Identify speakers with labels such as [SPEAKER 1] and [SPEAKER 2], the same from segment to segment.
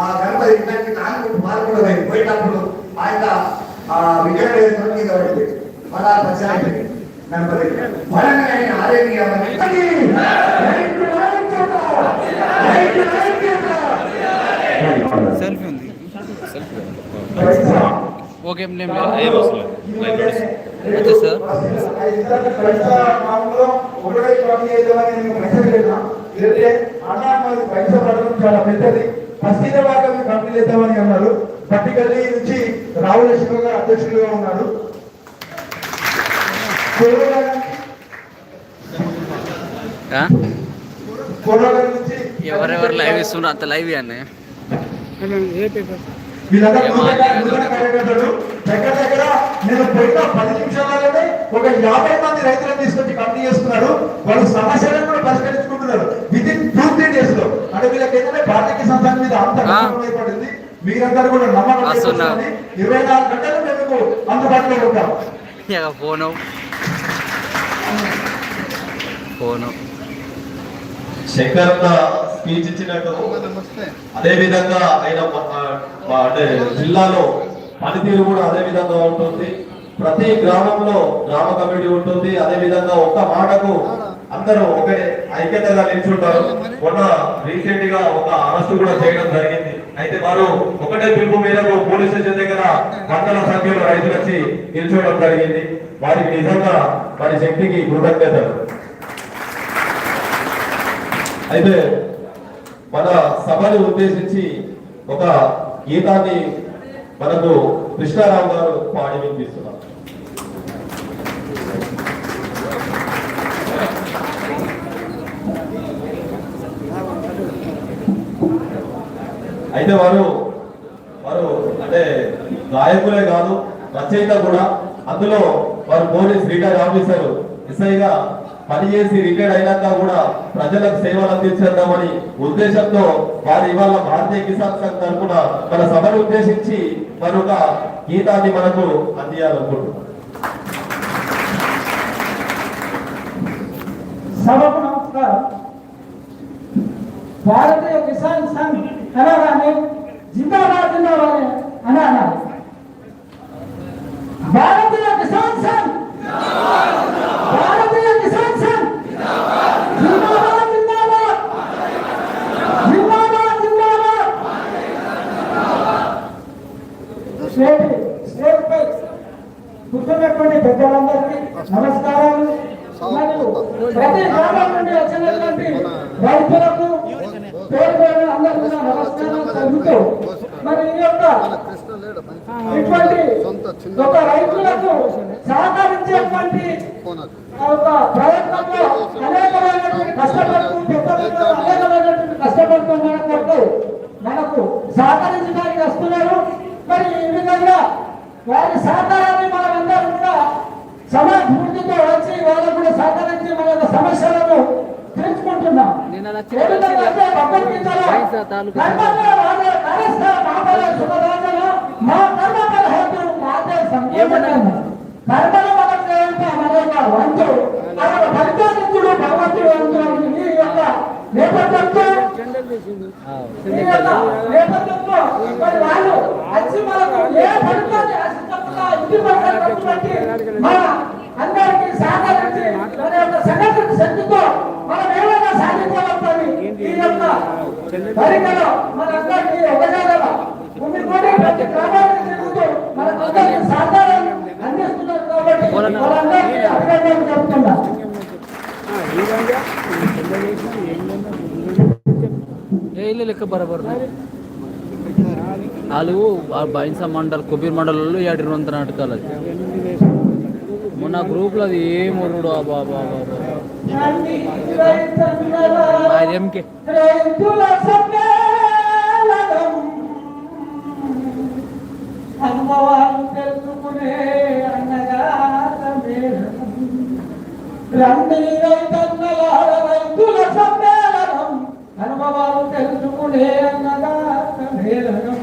[SPEAKER 1] ఆ గణపతి ఇక్కడికి నాలుగు మార్పులు పోయి పోయేటప్పుడు ఆ యొక్క ఆ విగ్రహం మీద పడింది. మన ప్రచారం గణపతి వరంగా ఆరోగ్య
[SPEAKER 2] సెల్ఫీ ఉంది. ఓకే ఏం లేదు.
[SPEAKER 3] ఏం
[SPEAKER 2] సార్.
[SPEAKER 4] చాలా పెద్దది పసిద భాగం కంపెనీ ఇద్దామని అన్నారు పట్టికల్లి నుంచి రావుల శివ గారు అధ్యక్షులుగా ఉన్నారు.
[SPEAKER 2] ఎవరెవరు లైవ్ ఇస్తున్నారు? అంత లైవ్ అన్నీ
[SPEAKER 4] వీళ్ళందరూ నూతన నూతన కార్యకర్తలు. దగ్గర దగ్గర నేను పోయిన పది నిమిషాలలోనే ఒక యాభై మంది రైతులను తీసుకొచ్చి కంపెనీ చేస్తున్నారు. వాళ్ళు సమస్యలను కూడా పరిష్కరించుకుంటున్నారు. విత్ ఇన్ టూ త్రీ డేస్లో. అంటే భారతీయ సంస్థానం మీద అంత. నమ్మకం ఏర్పడింది. మీరందరూ కూడా నమ్మకం. ఇరవై నాలుగు గంటలు మేము అందుబాటులో ఉంటాం.
[SPEAKER 2] ఇక ఫోను. ఫోను.
[SPEAKER 3] శంకర్ స్పీచ్ ఇచ్చినట్టు. అదే విధంగా ఆయన అంటే జిల్లాలో పనితీరు కూడా అదే విధంగా ఉంటుంది. ప్రతి గ్రామంలో గ్రామ కమిటీ ఉంటుంది. అదే విధంగా ఒక్క మాటకు అందరూ ఒకే ఐక్యతగా నిల్చుంటారు. మొన్న రీసెంట్గా ఒక అరెస్ట్ కూడా చేయడం జరిగింది. అయితే వారు ఒకటే పిలుపు మేరకు పోలీస్ స్టేషన్ దగ్గర వందల సంఖ్యలో రైతులు వచ్చి నిల్చోవడం జరిగింది. వారికి నిజంగా వారి శక్తికి కృతజ్ఞతలు. అయితే మన సభను ఉద్దేశించి ఒక గీతాన్ని మనకు కృష్ణారావు గారు పాడి వినిపిస్తున్నారు. అయితే వారు వారు అంటే గాయకులే కాదు రచయిత కూడా. అందులో వారు పోలీస్ రిటైర్ ఆఫీసర్. ఎస్ఐగా పనిచేసి రిటైర్ అయినాక కూడా ప్రజలకు సేవలు అందించేద్దామని ఉద్దేశంతో వారు ఇవాళ భారతీయ కిసాన్ సంఘ్ తరఫున మన సభను ఉద్దేశించి మరొక గీతాన్ని మనకు అందియాలనుకుంటున్నాం.
[SPEAKER 5] సభకు నమస్కారం. భారతీయ కిసాన్ సంఘ్ అనగానే జిందాబాద్ జిందాబాద్ అని అన్నారు భారతీయ కిసాన్ సంఘ్ భారతీయ కిసాన్ సంఘ్ జిందాబాద్ జిందాబాద్ జిందాబాద్ జిందాబాద్ స్టేట్ స్టేట్ పై కూర్చున్నటువంటి పెద్దలందరికీ నమస్కారాలు మరియు ప్రతి గ్రామం నుండి వచ్చినటువంటి రైతులకు పేరు పేరు అందరూ కూడా నమస్కారం తెలుపుతూ మరి ఈ యొక్క ఇటువంటి ఒక రైతులకు సహకరించేటువంటి ఆ ఒక ప్రయత్నంలో అనేకమైనటువంటి కష్టపడుతూ పెద్దలు అనేకమైనటువంటి కష్టపడుతున్న కొరకు మనకు సహకరించడానికి వస్తున్నారు మరి ఈ విధంగా వారి సహకారాన్ని మనమందరం కూడా సమర్థూర్తితో వచ్చి వాళ్ళకు కూడా సహకరించి మన యొక్క సమస్యలను తీర్చుకుంటున్నాం
[SPEAKER 2] నిన్న నా
[SPEAKER 5] ఏ విధంగా అంటే భగవద్గీతలో
[SPEAKER 2] పైసా తాలూకా
[SPEAKER 5] కర్మఫల వాదే కరస్థ మాఫల సుఖదాచన మా కర్మఫల హేతు మాతే సంకేతన కర్మల మనం చేయంత మన యొక్క వంతు ఫలితానిత్తుడు భగవంతుడు అంటున్నాడు ఈ యొక్క నేపథ్యంతో మరి వాళ్ళు వచ్చి మనకు ఏ ఆశించకుండా ఇంటి పట్టినటువంటి మన అందరికీ సహకరించి మన యొక్క సంఘటన శక్తితో మనం ఏమైనా సాధించవచ్చని ఈ యొక్క పరికలో మనందరికీ ఒక జాగలో భూమి కూడా ప్రతి గ్రామానికి తిరుగుతూ మనకందరికీ సహకారం అందిస్తున్నారు కాబట్టి వాళ్ళందరికీ అభినందనలు చెప్తున్నా.
[SPEAKER 2] ఏ లెక్క బరాబర్? వాళ్ళు బైన్సా మండల్ కుబీర్ మండలంలో ఏడు వందల నాటకాలు. అది మొన్న గ్రూప్లో అది ఏం బాబా బాబా
[SPEAKER 5] శాంతి రైతన్నల
[SPEAKER 2] ఎంకే
[SPEAKER 5] రైతుల సమ్మేళనం అనుభవాలు తెలుసుకునే అన్నగా సమ్మేళనం రండి రైతన్నల రైతుల సమ్మేళనం అనుభవాలు తెలుసుకునే అన్నగా సమ్మేళనం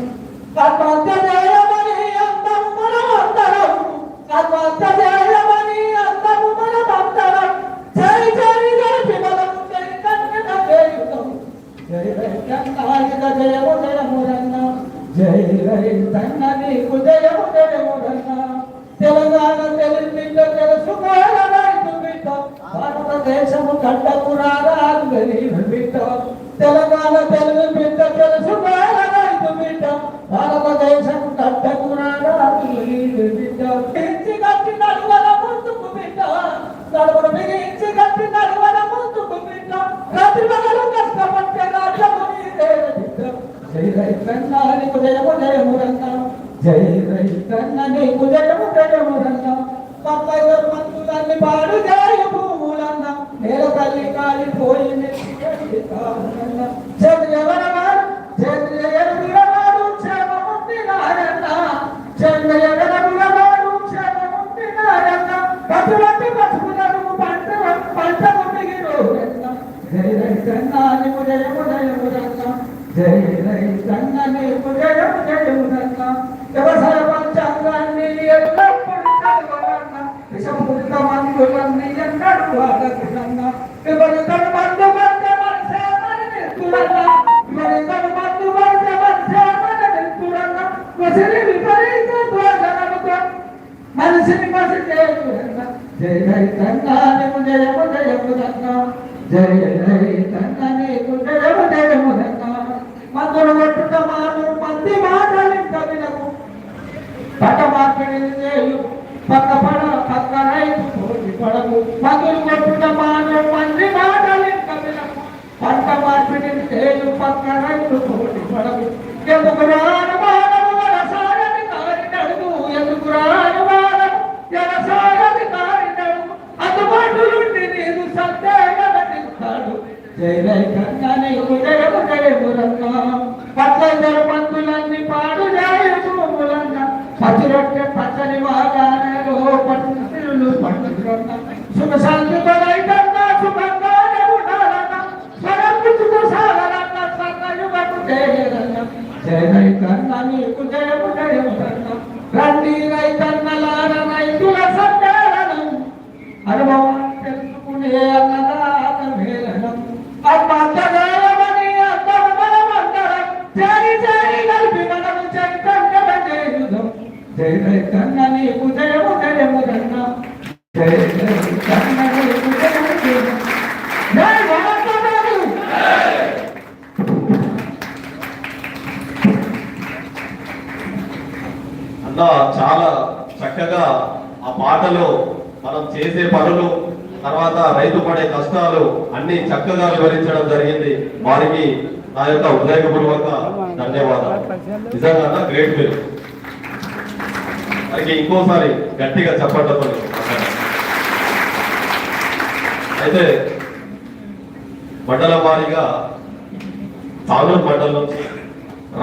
[SPEAKER 5] ఆత్మహత్య చేయమని అందం మనమంతరం ఆత్మహత్య చేయమని జయము జయము రంగ జై రైతన్న నీకు జయము జయము తెలంగాణ తెలుగు బిడ్డ తెలుసుకోవాల రైతు బిడ్డ భారతదేశము కట్టకు రారాదు బిడ్డ తెలంగాణ తెలుగు బిడ్డ సందేహడు జై రై పచ్చందరు పంతులన్నీ పాడు జయములన్న పచ్చిరొట్టె పచ్చని వాగానలో పట్టులు పండుగన్న సుఖ శాంతితో రైతన్న సుఖంగానే ఉండాలన్న. స్వరంపుతో సాగరన్న సన్నయుగకు జయరన్న జయ రైతన్న నీకు జయ
[SPEAKER 3] అంతా చాలా చక్కగా ఆ పాటలో మనం చేసే పనులు తర్వాత రైతు పడే కష్టాలు అన్ని చక్కగా వివరించడం జరిగింది. వారికి నా యొక్క హృదయపూర్వక ధన్యవాదాలు. నిజంగా గ్రేట్ మీరు వారికి ఇంకోసారి గట్టిగా చెప్పండి అయితే మండలం వారీగా తానూరు మండలం నుంచి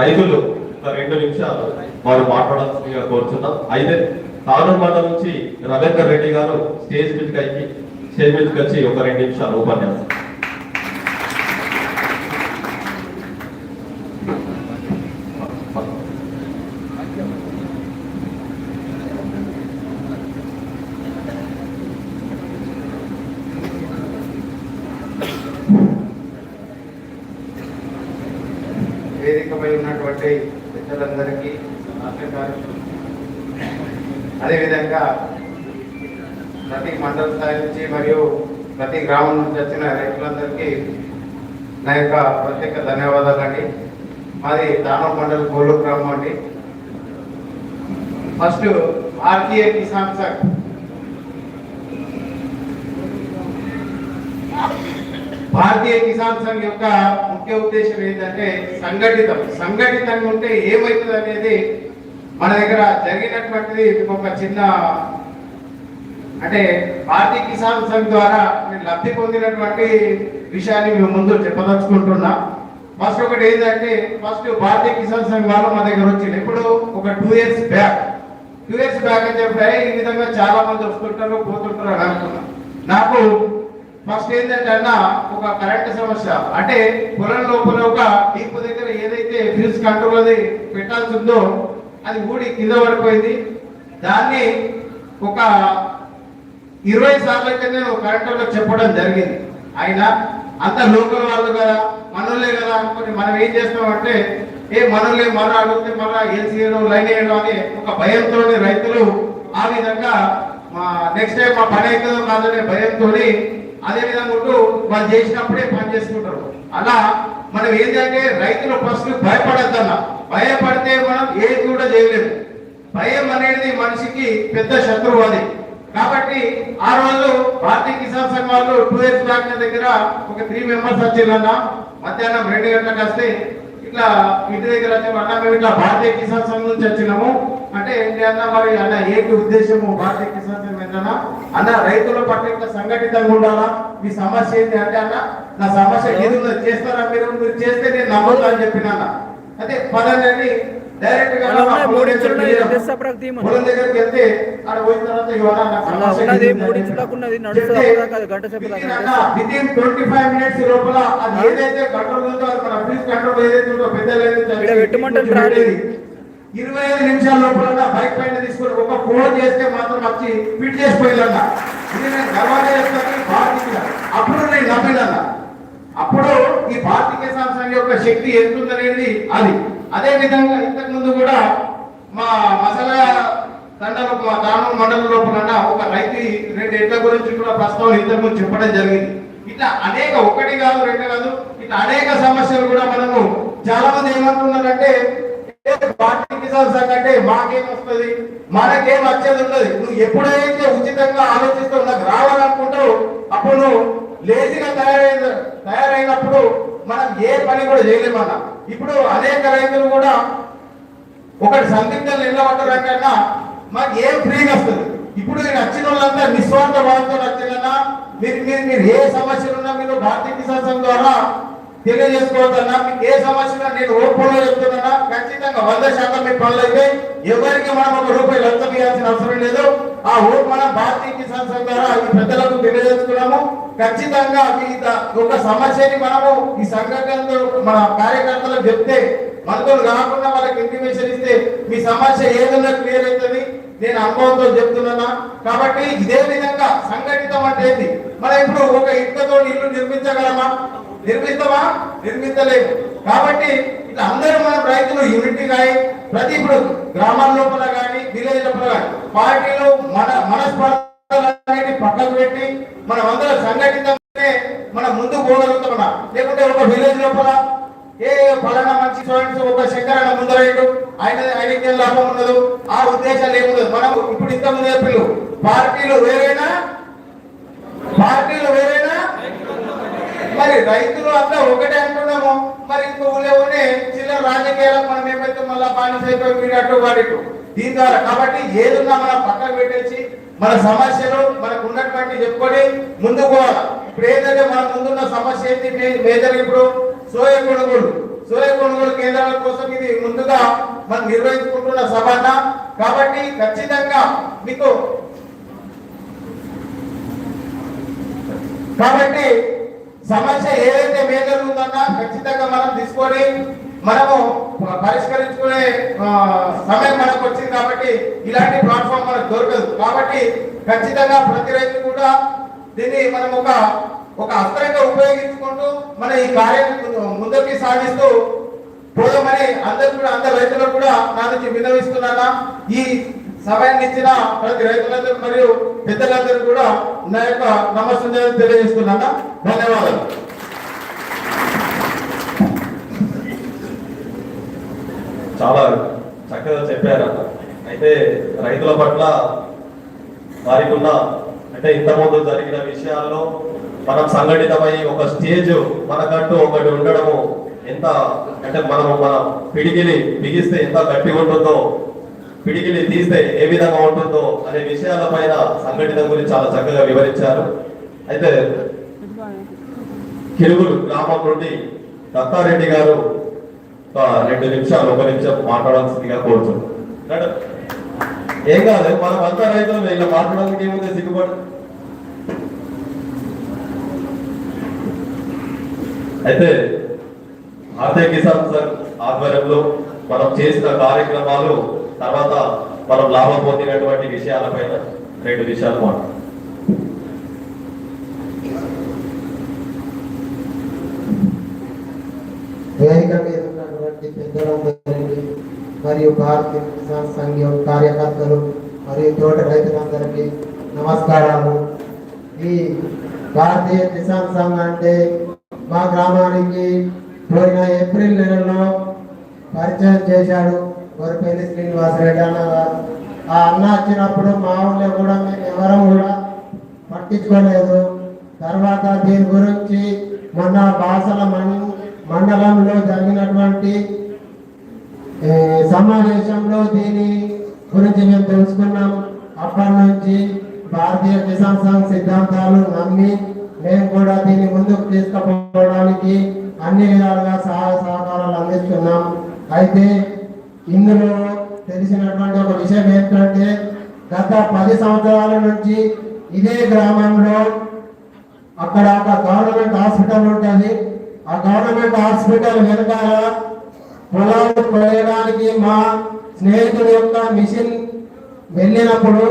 [SPEAKER 3] రైతులు ఒక రెండు నిమిషాలు వారు మాట్లాడాల్సిందిగా కోరుతున్నాం అయితే తానూరు మండలం నుంచి రవీందర్ రెడ్డి గారు స్టేజ్ మీదకి అయ్యి స్టేజ్ మీదకి వచ్చి ఒక రెండు నిమిషాలు ఉపన్యాసం.
[SPEAKER 6] వేదికపై ఉన్నటువంటి పెద్దలందరికీ అదేవిధంగా ప్రతి మండల స్థాయి నుంచి మరియు ప్రతి గ్రామం నుంచి వచ్చిన రైతులందరికీ నా యొక్క ప్రత్యేక ధన్యవాదాలండి మాది దానం మండల్ గోలు గ్రామం అండి. ఫస్ట్ భారతీయ కిసాన్ సంఘ్. భారతీయ కిసాన్ సంఘ్ యొక్క ముఖ్య ఉద్దేశం ఏంటంటే సంఘటితం. సంఘటితంగా ఉంటే ఏమవుతుంది అనేది మన దగ్గర జరిగినటువంటిది ఒక చిన్న అంటే భారతీయ కిసాన్ సంఘ్ ద్వారా నేను లబ్ధి పొందినటువంటి విషయాన్ని మేము ముందు చెప్పదలుచుకుంటున్నా. ఫస్ట్ ఒకటి ఏంటంటే ఫస్ట్ భారతీయ కిసాన్ సంఘ్ వాళ్ళు మా దగ్గర వచ్చింది ఇప్పుడు ఒక two years back. Two years back అని చెప్పి ఈ విధంగా చాలా మంది వస్తుంటారు పోతుంటారు అని అనుకున్నాను నాకు ఫస్ట్ ఏంటంటే అన్న ఒక కరెంట్ సమస్య. అంటే పొలం లోపల ఒక డీప్ దగ్గర ఏదైతే ఫ్యూజ్ కంట్రోల్ అది పెట్టాల్సి ఉందో అది ఊడి కింద పడిపోయింది. దాన్ని ఒక ఇరవై సార్లు అయితే నేను కరెంట్ వాళ్ళకి చెప్పడం జరిగింది. అయినా అంత లోకల్ వాళ్ళు కదా మనోళ్ళే కదా అనుకుని మనం ఏం చేస్తామంటే ఏ మనలే మన అడిగితే మన ఏం చేయడం లైన్ వేయడం అని ఒక భయంతో రైతులు ఆ విధంగా మా నెక్స్ట్ టైం మా పని అవుతుందో కాదనే భయంతో అదే విధంగా ఉంటూ వాళ్ళు చేసినప్పుడే పని చేసుకుంటారు. అలా మనం ఏంటంటే రైతులు ఫస్ట్ భయపడద్దన్న. భయపడితే మనం ఏది కూడా చేయలేము. భయం అనేది మనిషికి పెద్ద శత్రువు అది. కాబట్టి ఆ రోజు భారతీయ కిసాన్ సంఘ్ వాళ్ళు టూ ఇయర్స్ బ్యాక్ దగ్గర ఒక త్రీ మెంబర్స్ వచ్చిందన్న. మధ్యాహ్నం రెండు గంటలకు వస్తే ఇట్లా ఇంటి దగ్గర అన్న మేము ఇట్లా భారతీయ కిసాన్ సంఘం నుంచి వచ్చినాము. అంటే ఏంటి అన్న మరి అన్న ఏంటి ఉద్దేశము భారతీయ కిసాన్ సంఘం ఏంటన్నా? అన్న రైతుల పట్ల ఇట్లా సంఘటితంగా ఉండాలా? మీ సమస్య ఏంటి అంటే అన్న నా సమస్య ఏది చేస్తారా మీరు? మీరు చేస్తే నేను నమ్మదు అని చెప్పిన అన్న. అదే పదండి
[SPEAKER 2] డైరెక్ట్గా మూడు
[SPEAKER 6] దగ్గరికి వెళ్తే పోయిన తర్వాత
[SPEAKER 2] ఉన్నది, మూడు ఇంచులకు ఉన్నది, నడుస్తుంది గంట సేపు
[SPEAKER 6] 25 minutes లోపల అది ఏదైతే కంట్రోల్ ఉందో అది మన ఫీజ్ కంట్రోల్ ఏదైతే ఉందో పెద్దలు ఏదైతే
[SPEAKER 2] ఈడ పెట్టమంటారు
[SPEAKER 6] పెట్టేది,
[SPEAKER 2] రాలేదు.
[SPEAKER 6] ఇరవై ఐదు నిమిషాల లోపల బైక్ పైన తీసుకొని ఒక ఫోన్ చేస్తే మాత్రం వచ్చి ఫిట్ చేసిపోయిందన్న. ఇది నేను గర్వంగా చెప్తాను భారతీయ అప్పుడు నేను నమ్మిదన్న అప్పుడు ఈ భారతీయ కిసాన్ సంఘ్ యొక్క శక్తి ఎంత ఉందనేది అది. అదే విధంగా ఇంతకు ముందు కూడా మా మసాలా తండలు మా దానం మండలం లోపల ఒక రైతు రెండు ఎడ్ల గురించి కూడా ప్రస్తావన ఇంతకుముందు చెప్పడం జరిగింది. ఇట్లా అనేక ఒకటి కాదు రెండు కాదు ఇట్లా అనేక సమస్యలు కూడా మనము చాలా మంది ఏమంటున్నారంటే ఏ కిసాన్ సంఘ్ అంటే మాకేం వస్తుంది? మనకేం వచ్చేది ఉండదు. నువ్వు ఎప్పుడైతే ఉచితంగా ఆలోచిస్తూ నాకు రావాలనుకుంటావు అప్పుడు నువ్వు లేజీగా తయారైన తయారైనప్పుడు మనం ఏ పని కూడా చేయలేము చేయలేమన్నా ఇప్పుడు అనేక రైతులు కూడా ఒకటి సందిగ్ధం నిలబడ్డారంటే మాకు ఏం ఫ్రీగా వస్తుంది. ఇప్పుడు నేను వచ్చిన వాళ్ళంతా నిస్వార్థ భావంతో వచ్చిందన్నా మీరు మీరు మీరు ఏ సమస్యలు ఉన్నా మీరు భారతీయ కిసాన్ సంఘం ద్వారా తెలియజేసుకోవద్దన్నా మీకు ఏ సమస్యలు నేను ఓపెన్లో చెప్తున్నా ఖచ్చితంగా వంద శాతం మీ పనులు అయితే ఎవరికి మనం ఒక రూపాయి లంచం ఇవ్వాల్సిన అవసరం లేదు. ఆ ఓటు మనం భారతీయ కిసాన్ సంఘ ద్వారా ఈ పెద్దలకు తెలియజేస్తున్నాము. ఖచ్చితంగా ఈ ఒక సమస్యని మనము ఈ సంఘటనతో మన కార్యకర్తలకు చెప్తే మనతో కాకుండా వాళ్ళకి ఇంటిమేషన్ ఇస్తే మీ సమస్య ఏదైనా క్లియర్ అవుతుంది. నేను అనుభవంతో చెప్తున్నానా? కాబట్టి ఇదే విధంగా సంఘటితం అంటే ఏంటి మనం ఇప్పుడు ఒక ఇటుకతో ఇల్లు నిర్మించగలమా? నిర్మిస్తామా? నిర్మించలేము. కాబట్టి అందరూ మన రైతులు యూనిటీ కానీ ప్రతి ఇప్పుడు గ్రామాల లోపల కానీ విలేజ్ లోపల కానీ పార్టీలు మన మనస్పర్ధలన్నిటి పక్కకు పెట్టి మనం అందరం సంఘటితంగానే మనం ముందుకు పోగలుగుతామన్నా లేకుంటే ఒక విలేజ్ లోపల ఏ ఫలానా మంచి స్టూడెంట్స్ ఒక శంకరణ ముందరేడు ఆయన ఆయనకి ఏం లాభం ఉండదు ఆ ఉద్దేశాలు ఏముండదు మనం ఇప్పుడు ఇంత ముందు చెప్పిల్లు పార్టీలు వేరైనా పార్టీలు వేరైనా మరి రైతులు అంతా ఒకటే అంటున్నాము. మరి ఇంకో చిన్న చిల్లర రాజకీయాలకు మనం ఏమైతే మళ్ళా బానిస అయిపోయి మీరు అటు వాడిటు దీని ద్వారా కాబట్టి ఏదున్నా మనం పక్కన పెట్టేసి మన సమస్యలు మనకు ఉన్నటువంటి చెప్పుకొని ముందుకు పోవాలి. ఇప్పుడు ఏంటంటే మన ముందున్న సమస్య ఏంటి మేజర్ ఇప్పుడు సోయ కొనుగోలు. సోయ కొనుగోలు కేంద్రాల కోసం ఇది ముందుగా మనం నిర్వహించుకుంటున్న సభన కాబట్టి ఖచ్చితంగా మీకు కాబట్టి సమస్య ఏదైతే మేజర్ ఉందన్నా ఖచ్చితంగా మనం తీసుకొని మనము పరిష్కరించుకునే సమయం మనకు వచ్చింది కాబట్టి ఇలాంటి ప్లాట్ఫామ్ మనకు దొరకదు. కాబట్టి ఖచ్చితంగా ప్రతి రైతు కూడా దీన్ని మనం ఒక ఒక అస్త్రంగా ఉపయోగించుకుంటూ మన ఈ కార్యం ముందుకి సాగిస్తూ పోదామని అందరు కూడా అందరు రైతులకు కూడా నా నుంచి విన్నవిస్తున్నానా? ఈ సమయాన్ని ఇచ్చిన ప్రతి రైతులందరూ మరియు పెద్దలందరూ కూడా నా యొక్క నమస్తే తెలియజేస్తున్నానా. ధన్యవాదాలు.
[SPEAKER 3] చాలా చక్కగా చెప్పారు అయితే రైతుల పట్ల వారికి ఉన్న అంటే ఇంతకుముందు జరిగిన విషయాల్లో మనం సంఘటితమై ఒక స్టేజ్ మనకంటూ ఒకటి ఉండడము ఎంత అంటే మనం మన పిడికిని బిగిస్తే ఎంత గట్టి ఉంటుందో పిడికిలి తీస్తే ఏ విధంగా ఉంటుందో అనే విషయాల పైన సంఘటన గురించి చాలా చక్కగా వివరించారు. అయితే కిరుగులు గ్రామం నుండి దత్తారెడ్డి గారు రెండు నిమిషాలు ఒక నిమిషం మాట్లాడాల్సిందిగా కోరుతున్నాను ఏం కాదు మనం అంతా రైతులు ఇలా మాట్లాడడానికి ఏముంది సిగ్గుపడు? అయితే భారతీయ కిసాన్ సంఘ్ ఆధ్వర్యంలో మనం చేసిన కార్యక్రమాలు తర్వాత మనం లాభం పొందినటువంటి విషయాలపైన రెండు విషయాలు మాట్లాడు
[SPEAKER 7] వేదిక మీద ఉన్నటువంటి పెద్దలందరికీ మరియు భారతీయ కిసాన్ సంఘం కార్యకర్తలు మరియు తోట రైతులందరికీ నమస్కారాలు. ఈ భారతీయ కిసాన్ సంఘం అంటే మా గ్రామానికి పోయిన ఏప్రిల్ నెలలో పరిచయం చేశాడు. వరపల్లి శ్రీనివాసరెడ్డి అన్న గారు ఆ అన్న వచ్చినప్పుడు మా ఊళ్ళో కూడా మేము ఎవరం కూడా పట్టించుకోలేదు. తర్వాత దీని గురించి మొన్న బాసల మండలంలో జరిగినటువంటి సమావేశంలో దీని గురించి మేము తెలుసుకున్నాం. అప్పటి నుంచి భారతీయ కిసాన్ సంఘ్ సిద్ధాంతాలు నమ్మి మేము కూడా దీన్ని ముందుకు తీసుకుపోవడానికి అన్ని విధాలుగా సహాయ సహకారాలు అందిస్తున్నాం. అయితే ఇందులో తెలిసినటువంటి ఒక విషయం ఏంటంటే గత పది సంవత్సరాల నుంచి ఇదే గ్రామంలో అక్కడ ఒక గవర్నమెంట్ హాస్పిటల్ ఉంటుంది. ఆ గవర్నమెంట్ హాస్పిటల్ వెనకాల పొలాలు కొయ్యడానికి మా స్నేహితుడి యొక్క మిషన్ వెళ్ళినప్పుడు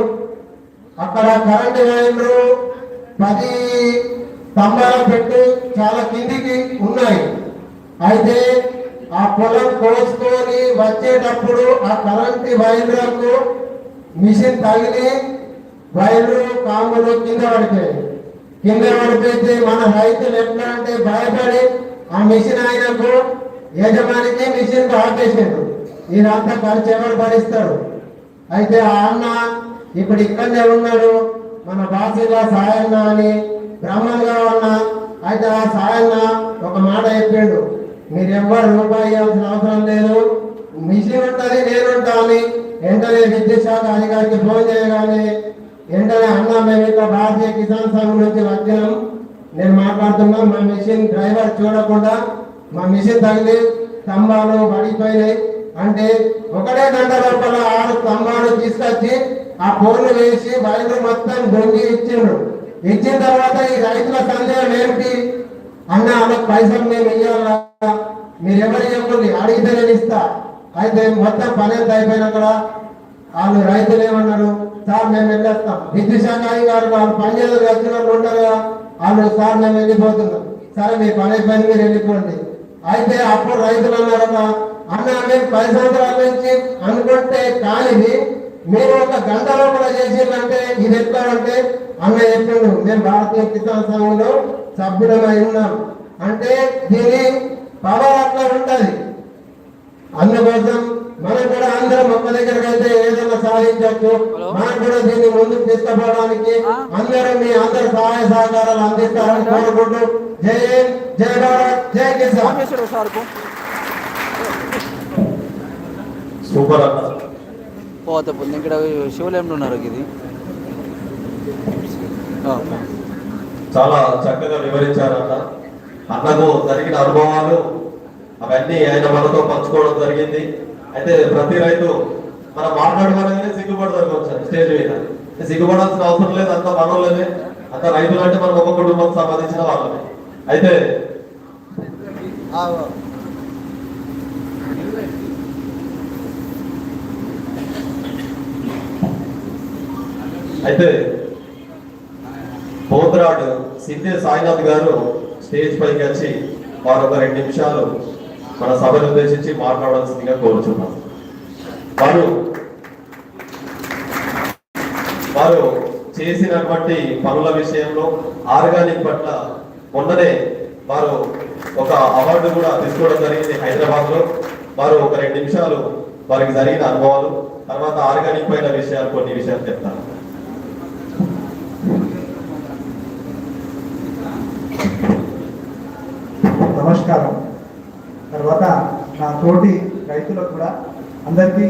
[SPEAKER 7] అక్కడ కరెంటు వైర్లు పది స్తంభాలు పెట్టి చాలా కిందికి ఉన్నాయి. అయితే ఆ పొలం కోసుకొని వచ్చేటప్పుడు ఆ కరెంట్ వైర్లకు మిషన్ తగిలి వైర్లు కాంగులు కింద పడిపోయాయి. కింద పడిపోతే మన రైతులు ఎట్లా అంటే భయపడి ఆ మిషన్ ఆయనకు యజమానికి మిషన్ ఆపేసాడు ఈయనంతా ఖర్చు ఎవరు భరిస్తాడు అయితే ఆ అన్న ఇప్పుడు ఇక్కడనే ఉన్నాడు. మన బాసిగా సాయన్న అని బ్రహ్మగా ఉన్న అయితే ఆ సాయన్న ఒక మాట చెప్పాడు. మీరెవ్వరు రూపాయి ఇవ్వాల్సిన అవసరం లేదు. మిషన్ ఉంటుంది నేను ఉంటాను వెంటనే విద్యుత్ శాఖ అధికారికి ఫోన్ చేయగానే వెంటనే అన్న మేము ఇక్కడ భారతీయ కిసాన్ సంఘం నుంచి వచ్చినాం. నేను మాట్లాడుతున్నా మా మిషన్ డ్రైవర్ చూడకుండా మా మిషన్ తగిలి స్తంభాలు పడిపోయినాయి. అంటే ఒకటే గంట లోపల ఆరు స్తంభాలు తీసుకొచ్చి ఆ ఫోన్లు వేసి వైర్లు మొత్తం దొంగి ఇచ్చిండ్రు. ఇచ్చిన తర్వాత ఈ రైతుల సందేహం ఏమిటి? అన్న ఆమెకు పైసలు మేము ఇవ్వాలా మీరు ఎవరు చెప్పండి అడిగితే నేను ఇస్తా. అయితే మొత్తం పని ఎంత అయిపోయినాక వాళ్ళు రైతులు ఏమన్నారు? సార్ మేము వెళ్ళేస్తాం. విద్యుత్ శాఖ గారు వాళ్ళు పని వచ్చిన వాళ్ళు ఉంటారు కదా వాళ్ళు సార్ మేము వెళ్ళిపోతున్నాం. సరే మీ పని అయిపోయింది మీరు వెళ్ళిపోండి. అయితే అప్పుడు రైతులు అన్నారట అన్న మేము పది సంవత్సరాల నుంచి అనుకుంటే కానీ మీరు ఒక గంట లోపల చేసిందంటే ఇది ఎట్లా అంటే అన్న చెప్పిండు. మేము భారతీయ కిసాన్ సంఘంలో సభ్యులమై ఉన్నాం అంటే దీని పవర్ అట్లా ఉంటది. అందుకోసం మనం కూడా అందరం ఒక్క దగ్గరకు అయితే ఏదైనా సాధించవచ్చు మనం కూడా దీన్ని ముందుకు తీసుకుపోవడానికి అందరూ మీ అందరి సహాయ సహకారాలు అందిస్తారని కోరుకుంటూ జై హింద్, జై భారత్ జై కిసాన్.
[SPEAKER 3] సూపర్ అన్న.
[SPEAKER 2] పోతే ఇక్కడ శివలేంలో ఉన్నారు ఇది.
[SPEAKER 3] చాలా చక్కగా వివరించారు అన్న అన్నకు జరిగిన అనుభవాలు అవన్నీ ఆయన మనతో పంచుకోవడం జరిగింది. అయితే ప్రతి రైతు మనం మాట్లాడమనగానే సిగ్గుపడతారు కొంచెం స్టేజ్ మీద. సిగ్గుపడాల్సిన అవసరం లేదు అంత మనోళ్ళమే అంత రైతులు అంటే మనం ఒక కుటుంబం సంబంధించిన వాళ్ళమే. అయితే అయితే పోతురాడు సింధే సాయినాథ్ గారు స్టేజ్ పైకి వచ్చి వారు ఒక రెండు నిమిషాలు మన సభను ఉద్దేశించి మాట్లాడాల్సిందిగా కోరుచున్నాం. వారు వారు చేసినటువంటి పనుల విషయంలో ఆర్గానిక్ పట్ల మొన్ననే వారు ఒక అవార్డు కూడా తీసుకోవడం జరిగింది హైదరాబాద్లో వారు ఒక రెండు నిమిషాలు వారికి జరిగిన అనుభవాలు తర్వాత ఆర్గానిక్ పైన విషయాలు కొన్ని విషయాలు చెప్తారు
[SPEAKER 4] నమస్కారం. తర్వాత నా తోటి రైతులకు కూడా అందరికీ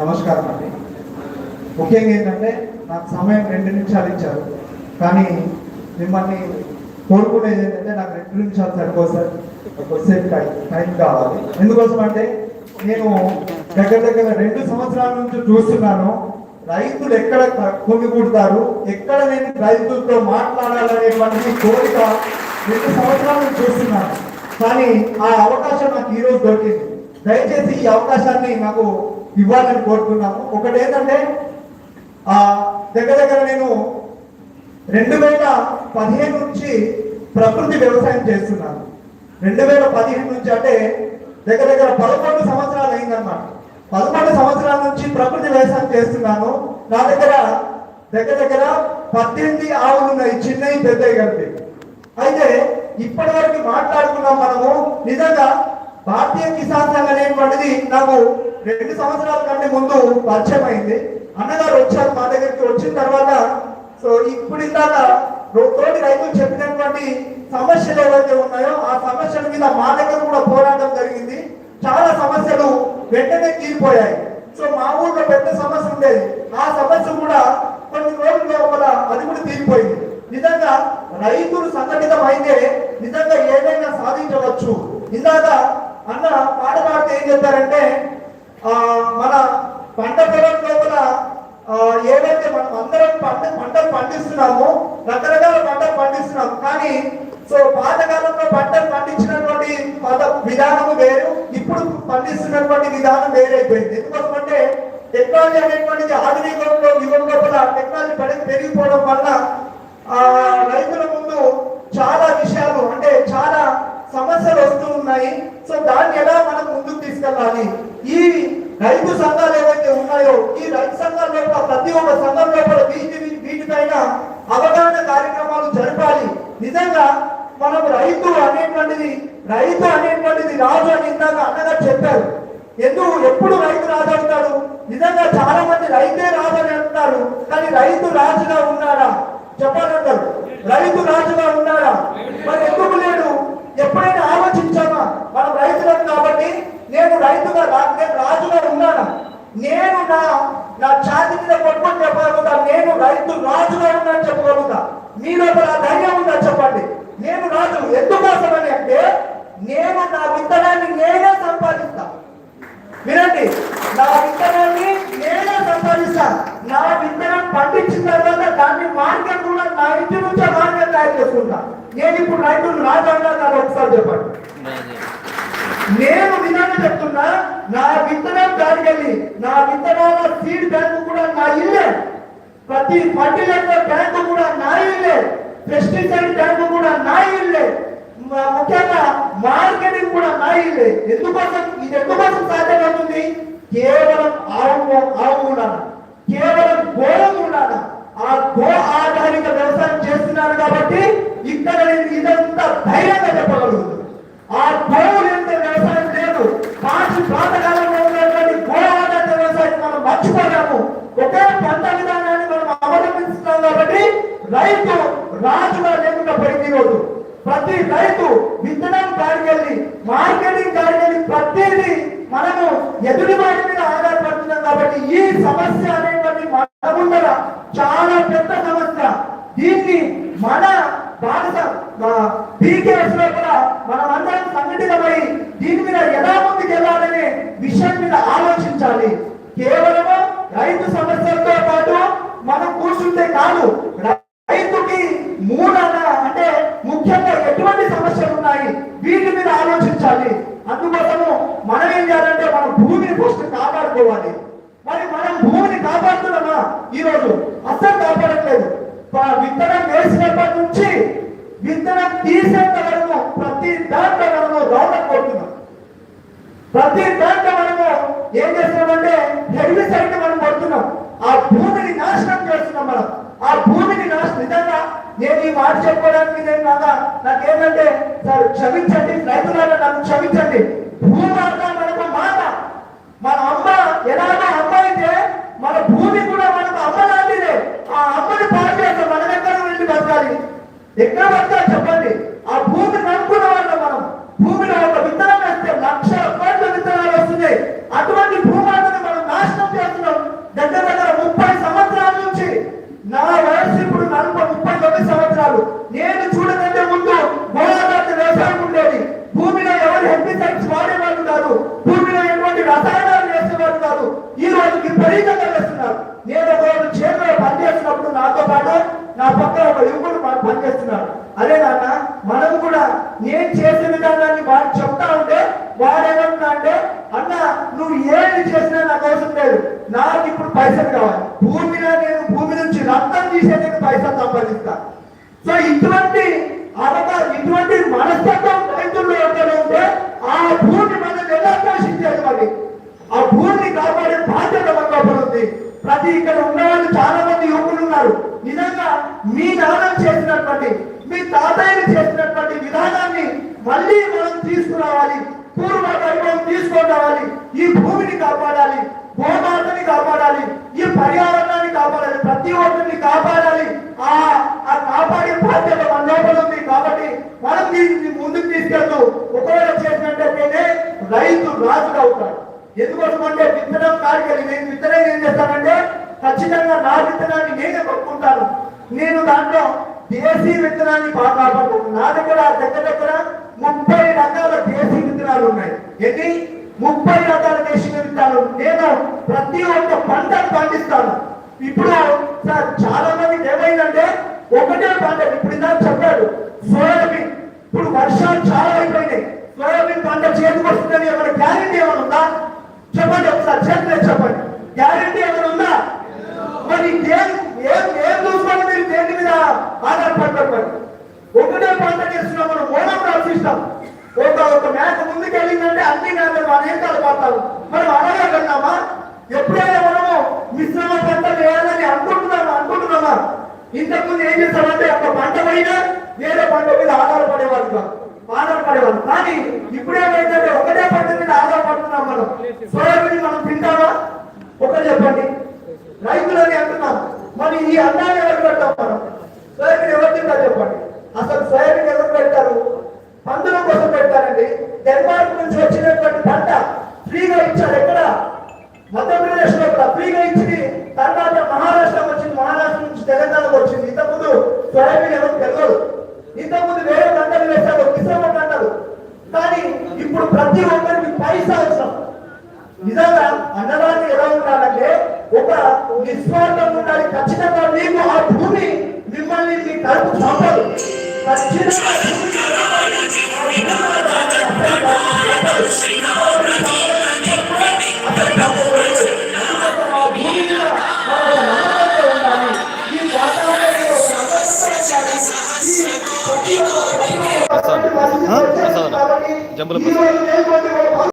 [SPEAKER 4] నమస్కారం అండి. ముఖ్యంగా ఏంటంటే నాకు సమయం రెండు నిమిషాలు ఇచ్చారు. కానీ మిమ్మల్ని కోరుకునేది ఏంటంటే నాకు రెండు నిమిషాలు సరిపోదు సార్ కొద్దిసేపు టైం టైం కావాలి. ఎందుకోసం అంటే నేను దగ్గర దగ్గర రెండు సంవత్సరాల నుంచి చూస్తున్నాను రైతులు ఎక్కడ కుమికూడతారు ఎక్కడ నేను రైతులతో మాట్లాడాలనేటువంటి కోరిక రెండు సంవత్సరాల నుంచి చూస్తున్నాను. కానీ ఆ అవకాశం నాకు ఈరోజు దొరికింది. దయచేసి ఈ అవకాశాన్ని నాకు ఇవ్వాలని కోరుకున్నాము ఒకటి ఏంటంటే ఆ దగ్గర దగ్గర నేను రెండు వేల పదిహేను నుంచి ప్రకృతి వ్యవసాయం చేస్తున్నాను. రెండు వేల పదిహేను నుంచి అంటే దగ్గర దగ్గర పదకొండు సంవత్సరాలు అయిందన్నమాట. పదకొండు సంవత్సరాల నుంచి ప్రకృతి వ్యవసాయం చేస్తున్నాను. నా దగ్గర దగ్గర దగ్గర పద్దెనిమిది ఆవులు ఉన్నాయి. చిన్నవి పెద్దవి కలిపి. అయితే ఇప్పటి వరకు మాట్లాడుకున్నాం మనము. నిజంగా భారతీయ కిసాన్ సంఘ్ అనేటువంటిది నాకు రెండు సంవత్సరాల కంటే ముందు పరిచయం అయింది అన్నగారు వచ్చారు మా దగ్గరికి. వచ్చిన తర్వాత సో ఇప్పుడు ఇందాక తోటి రైతులు చెప్పినటువంటి సమస్యలు ఏవైతే ఉన్నాయో ఆ సమస్యల మీద మా దగ్గర కూడా పోరాటం జరిగింది. చాలా సమస్యలు వెంటనే తీరిపోయాయి. సో మా ఊళ్ళో పెద్ద సమస్య ఉండేది. ఆ సమస్య కూడా కొన్ని రోజుల లోపల అది కూడా తీరిపోయింది. నిజంగా రైతులు సంఘటితం అయితే నిజంగా ఏదైనా సాధించవచ్చు. ఇందాక అన్న పాట పాడితే ఏం చెప్పారంటే ఆ మన పంట పొలం లోపల ఏదైతే మనం అందరం పంట పంటలు పండిస్తున్నామో రకరకాల పంటలు పండిస్తున్నాము కానీ సో పాతకాలంలో పంటలు పండించినటువంటి పద విధానము వేరు ఇప్పుడు పండిస్తున్నటువంటి విధానం వేరైపోయింది ఎందుకోసమంటే టెక్నాలజీ అనేటువంటిది ఆధునిక యుగంలో యుగం లోపల టెక్నాలజీ పెరిగిపోవడం వల్ల ఆ రైతుల ముందు చాలా విషయాలు అంటే చాలా సమస్యలు వస్తూ ఉన్నాయి. సో దాన్ని ఎలా మనం ముందుకు తీసుకెళ్ళాలి? ఈ రైతు సంఘాలు ఏవైతే ఉన్నాయో ఈ రైతు సంఘాల లోపల ప్రతి ఒక్క సంఘం లోపల వీటి వీటిపైన అవగాహన కార్యక్రమాలు జరపాలి. నిజంగా మనం రైతు అనేటువంటిది రైతు అనేటువంటిది రాజు అని ఇందాక అన్నగా చెప్పారు. ఎందుకు? ఎప్పుడు రైతు రాజు అంటాడు నిజంగా చాలా మంది రైతే రాజు అని అంటారు కానీ రైతు రాజుగా ఉన్నాడా? చెప్పాలంటారు రైతు రాజుగా ఉన్నాడా? మరి ఎందుకు లేడు? ఎప్పుడైనా ఆలోచించామా? మనం రైతులం కాబట్టి నేను రైతుగా రా నేను రాజుగా ఉన్నానా? నేను నా నా ఛాతి మీద కొట్టుకొని చెప్పగలుగుతా నేను రైతు రాజుగా ఉన్నాను చెప్పగలుగుతా? మీ లోపల ధైర్యం ఉందా చెప్పండి? నేను రాజు ఎందుకోసమని అంటే నేను నా విత్తనాన్ని నేనే సంపాదిస్తాను వినండి నా విత్తనాన్ని నేనే సంపాదిస్తాను. నా విత్తనం పండించిన తర్వాత దాన్ని మార్కెట్ కూడా నా ఇంటి నుంచే మార్కెట్ తయారు చేసుకుంటా. నేను ఇప్పుడు రైతులు రాజంగా కాదు ఒకసారి చెప్పండి. నేను నిజంగా చెప్తున్నా నా విత్తనం దానికెళ్ళి నా విత్తనాల సీడ్ బ్యాంకు కూడా నా ఇల్లే. ప్రతి ఫర్టిలైజర్ బ్యాంకు కూడా నా ఇల్లే. పెస్టిసైడ్ బ్యాంకు కూడా నా ఇల్లే. ముఖ్యంగా మార్కెటింగ్ కూడా నా ఎందుకోసం? ఇది ఎందుకోసం సాధ్యమవుతుంది? కేవలం ఆవు ఆవు కేవలం గోడ ఆ గో ఆధారిత వ్యవసాయం చేస్తున్నాను కాబట్టి ఇక్కడ నేను ఇదంతా ధైర్యంగా చెప్పగలుగుతుంది ఆ గోవు లేని వ్యవసాయం లేదు? పాటి పాతకాలంలో ఉన్నటువంటి గో ఆధారిత వ్యవసాయం మనం మర్చిపోయాము ఒకే పంట విధానాన్ని మనం అవలంబిస్తున్నాం కాబట్టి రైతు రాజుగా లేకుండా పడింది రోజు ప్రతి రైతు విత్తనం కాడికెళ్ళి మార్కెటింగ్ కాడికెళ్ళి ప్రతిదీ మనము ఎదుటి వాటి మీద ఆధారపడుతున్నాం కాబట్టి ఈ సమస్య అనేటువంటి మన ముందర చాలా పెద్ద సమస్య. దీన్ని మన భారత పీకేఎస్ కూడా మనం అందరం సంఘటితమై దీని మీద ఎలా ముందుకు వెళ్ళాలనే విషయం మీద ఆలోచించాలి కేవలము రైతు సమస్యలతో పాటు మనం కూర్చుంటే కాదు రైతుకి మూలాన అంటే ముఖ్యంగా ఎటువంటి సమస్యలు ఉన్నాయి వీటి మీద ఆలోచించాలి అందుకోసము మనం ఏం చేయాలంటే మన భూమిని ఫస్ట్ కాపాడుకోవాలి మరి మనం భూమిని కాపాడుతున్నామా ఈ రోజు అస్సలు కాపాడట్లేదు ప- విత్తనం వేసినప్పటి నుంచి విత్తనం తీసేంత వరకు ప్రతి దాంట్లో మనము రౌండ్ కొడుతున్నాం ప్రతి దాంట్లో మనము ఏం చేస్తున్నామంటే హెర్బిసైడ్ మనం కొడుతున్నాం ఆ భూమిని నాశనం చేస్తున్నాం మనం ఆ భూమిని నాశనం నిజంగా నేను ఈ మాట చెప్పుకోవడానికి నేను నాగా నాకేంటంటే సార్ క్షమించండి రైతులారా నన్ను క్షమించండి భూమాత మనకు మాట మన అమ్మ ఎలాగో అమ్మ అయితే మన భూమి కూడా మనకు అమ్మ లాంటిదే ఆ అమ్మని పాడు చేస్తాం మన దగ్గర వెళ్ళి బతకాలి ఎక్కడ పడతా చెప్పండి. ఆ భూమి నమ్ముకున్న వాళ్ళం మనం భూమిలో ఒక విత్తనం వేస్తే లక్ష కోట్ల విత్తనాలు వస్తున్నాయి అటువంటి భూమాతను మనం నాశనం చేస్తున్నాం దగ్గర దగ్గర ముప్పై సంవత్సరాల నుంచి నా వయసు ఇప్పుడు నలభై ముప్పై తొమ్మిది సంవత్సరాలు నేను చూడకంటే ముందు గోదావరి వ్యవసాయం ఉండేది భూమిలో ఎవరు హెర్బిసైడ్స్ వాడేవాళ్ళు కాదు భూమిలో ఎటువంటి రసాయనాలు వేసేవాళ్ళు కాదు ఈ రోజు విపరీతంగా వేస్తున్నారు నేను ఒక రోజు చేతిలో పనిచేస్తున్నప్పుడు నాతో పాటు నా పక్కన ఒక యువకుడు పనిచేస్తున్నాడు. అదే నాన్న మనం కూడా నేను చేసే విధానాన్ని వాడు చెప్తా ఉంటే వాడేమంటున్నా అంటే అన్న నువ్వు ఏది చేసినా నాకు అవసరం లేదు. నాకు ఇప్పుడు పైసలు కావాలి. భూమిలో నేను భూమి నుంచి రక్తం తీసేందుకు పైసలు సంపాదిస్తా. సో ఇటువంటి అలక ఇటువంటి మనస్తత్వం రైతుల్లో ఎక్కడ ఉంటే ఆ భూమి మనం ఎలా పోషించారు మరి? ఆ భూమిని కాపాడే బాధ్యత మన లోపల ఉంది. ప్రతి ఇక్కడ ఉన్న వాళ్ళు చాలా మంది యువకులు ఉన్నారు. నిజంగా మీ నాన్న చేసినటువంటి మీ తాతయ్యని చేసినటువంటి విధానాన్ని మళ్ళీ మనం తీసుకురావాలి. పూర్వ వైభవం తీసుకొని రావాలి ఈ భూమిని కాపాడాలి. గోమాతని కాపాడాలి. ఈ పర్యావరణాన్ని కాపాడాలి. ప్రతి ఒక్కరిని కాపాడాలి. ఆ ఆ కాపాడే బాధ్యత మన లోపల ఉంది కాబట్టి మనం దీన్ని ముందుకు తీసుకెళ్తూ ఒకవేళ చేసినట్టయితేనే రైతు రాజుగా అవుతాడు. ఎందుకోసం అంటే విత్తనం కాడికెళ్ళి నేను విత్తనం ఏం చేస్తానంటే ఖచ్చితంగా నా విత్తనాన్ని నేనే పట్టుకుంటాను నేను దాంట్లో దేశీ విత్తనాన్ని బాగా నా దగ్గర దగ్గర దగ్గర ముప్పై రకాల దేశీ విత్తనాలు ఉన్నాయి. ఎన్ని? ముప్పై రకాల దేశీ విత్తనాలు. నేను ప్రతి ఒక్క పంటను పండిస్తాను. ఇప్పుడు సార్ చాలా మందికి ఏమైందంటే ఒకటే పంట ఇప్పుడు ఇందాక చెప్పాడు సోయాబీన్. ఇప్పుడు వర్షాలు చాలా అయిపోయినాయి. సోయాబీన్ పంట చేతికి వస్తుందని ఏమైనా గ్యారెంటీ ఏమైనా ఉందా? చెప్పండి ఒకసారి చేతులు చెప్పండి. గ్యారెంటీ ఏమైనా ఉందా? మరి దేని ఏం ఏం చూసుకోండి మీరు దేని మీద ఆధారపడతారు మరి? ఒకటే పంట చేస్తున్నాం మనం ఓనం రాసిస్తాం ఒక ఒక మేక ముందుకు వెళ్ళిందంటే అన్ని మేకలు మన ఏకాలు పడతారు. మనం కన్నామా ఎప్పుడైనా మనము మిశ్రమ పంట వేయాలని అనుకుంటున్నామా? అనుకుంటున్నామా? ఇంతకుముందు ఏం చేస్తామంటే ఒక పంట పైన వేరే పంట మీద ఆధారపడేవాళ్ళు కాదు. కానీ ఇప్పుడేమైతే ఒకటే పంట మీద ఆధారపడుతున్నాం మనం. సోయాబీన్ మనం తింటామా? ఒకటి చెప్పండి. రైతులని అంటున్నాం. మరి ఈ అన్నాన్ని ఎవరు పెడతాం మనం? సోయాబీన్ ఎవరు తింటారు చెప్పండి. అసలు సోయాబీన్ ఎవరు పెడతారు? పందుల కోసం పెడతారండి. డెన్మార్క్ నుంచి వచ్చినటువంటి పంట ఫ్రీగా ఇచ్చారు ఎక్కడ? మధ్యప్రదేశ్లో కూడా ఫ్రీగా ఇచ్చి తర్వాత మహారాష్ట్ర వచ్చింది మహారాష్ట్ర నుంచి తెలంగాణకు వచ్చింది. ఇంతకుముందు సోయాబీన్ ఎవరు తెలియదు ఇంతకుముందు వేరే దండలు వేశారు మిశ్రమ అంటారు. కానీ ఇప్పుడు ప్రతి ఒక్కరికి పైసా అవసరం నిజంగా అన్నదాన్ని ఎలా ఉండాలంటే ఒక నిస్వార్థం ఉండాలి. ఖచ్చితంగా మీకు ఆ భూమి మిమ్మల్ని మీ తరపు చంపదు ఖచ్చితంగా ప్రసాద్. ప్రసాద్. జంబుల ప్రసాద్.